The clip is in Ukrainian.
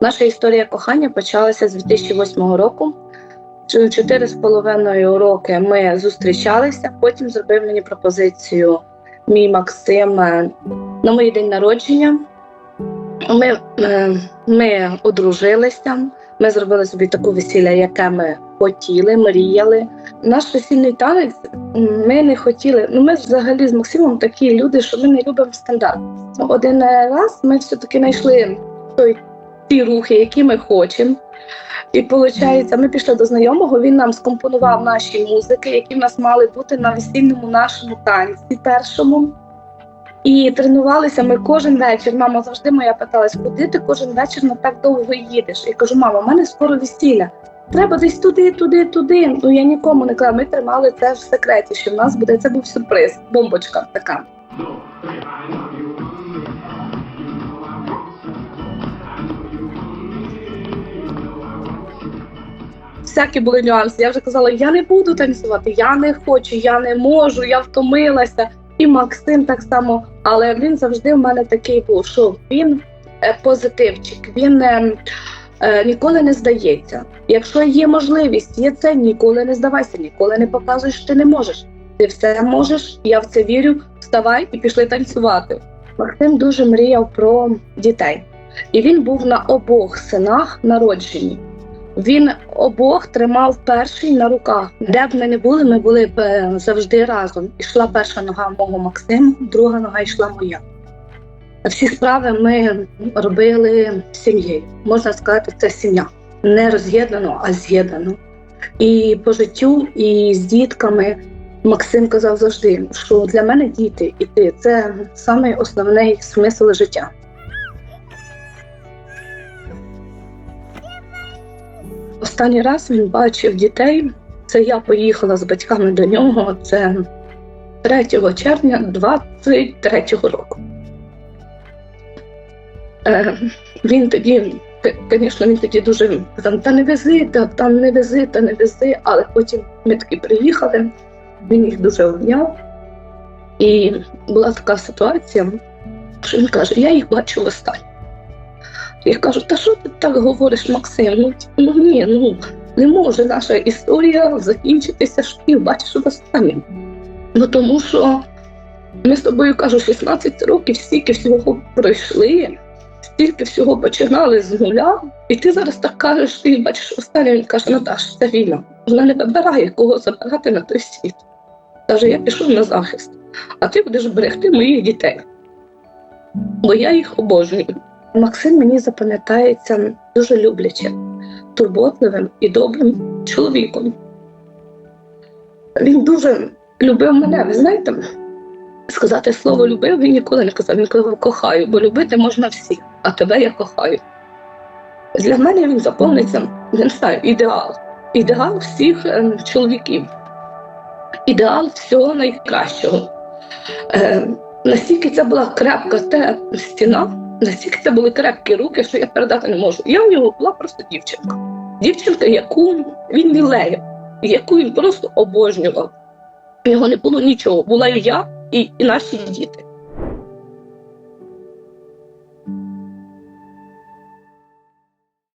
Наша історія кохання почалася з 2008 року. Чотири з половиною роки ми зустрічалися. Потім зробив мені пропозицію мій Максим е, на мій день народження. Ми, е, ми одружилися. Ми зробили собі таку весілля, яке ми хотіли, мріяли. Наш весільний танець ми не хотіли. Ну, ми взагалі з Максимом такі люди, що ми не любимо стандарт. Один раз ми все-таки знайшли той ті рухи, які ми хочемо. І виходить, ми пішли до знайомого, він нам скомпонував наші музики, які в нас мали бути на весільному нашому танці першому. І тренувалися ми кожен вечір. Мама завжди моя питалась, куди ти кожен вечір на так довго їдеш? І кажу, мама, в мене скоро весілля. Треба десь туди, туди, туди. Ну я нікому не казала. Ми тримали це в секреті, що в нас буде це був сюрприз, бомбочка така. Всякі були нюанси. Я вже казала, я не буду танцювати, я не хочу, я не можу, я втомилася. І Максим так само, але він завжди в мене такий був, що він е, позитивчик, він е, е, ніколи не здається. Якщо є можливість, є це, ніколи не здавайся, ніколи не показуй, що ти не можеш. Ти все можеш, я в це вірю. Вставай і пішли танцювати. Максим дуже мріяв про дітей, і він був на обох синах народжені. Він обох тримав перший на руках. Де б ми не були, ми були б е, завжди разом. Ішла перша нога мого Максима, друга нога йшла моя. Всі справи ми робили сім'єю. Можна сказати, це сім'я. Не роз'єднано, а з'єднано. І по життю, і з дітками Максим казав завжди, що для мене діти і ти це самий основний смисл життя. Останній раз він бачив дітей. Це я поїхала з батьками до нього. Це 3 червня 23-го року. Е, він тоді, звісно, він тоді дуже казав, та не вези, та там не вези, та не вези. Але потім ми таки приїхали, він їх дуже обняв. І була така ситуація, що він каже: я їх бачу востаннє. Я кажу, та що ти так говориш, Максим? Ну, ну ні, ну не може наша історія закінчитися, їх бачиш востаннє. Ну тому що ми з тобою кажу, 16 років стільки всього пройшли, стільки всього починали з нуля, і ти зараз так кажеш, ти бачиш останнє. Він каже, Наташ, це війна. Вона не вибирає, кого забирати на той світ. Каже, я пішов на захист, а ти будеш берегти моїх дітей. Бо я їх обожнюю. Максим мені запам'ятається дуже люблячим, турботливим і добрим чоловіком. Він дуже любив мене, ви знаєте, сказати слово любив він ніколи не казав, він казав кохаю, бо любити можна всіх, а тебе я кохаю. Для мене він заповниться, не знаю, ідеал. Ідеал всіх е, чоловіків, ідеал всього найкращого. Е, настільки це була крепка те стіна, настільки це були крепкі руки, що я передати не можу. Я в нього була просто дівчинка. Дівчинка, яку він мілеє, яку він просто обожнював. Його не було нічого. Була і я, і, і наші діти.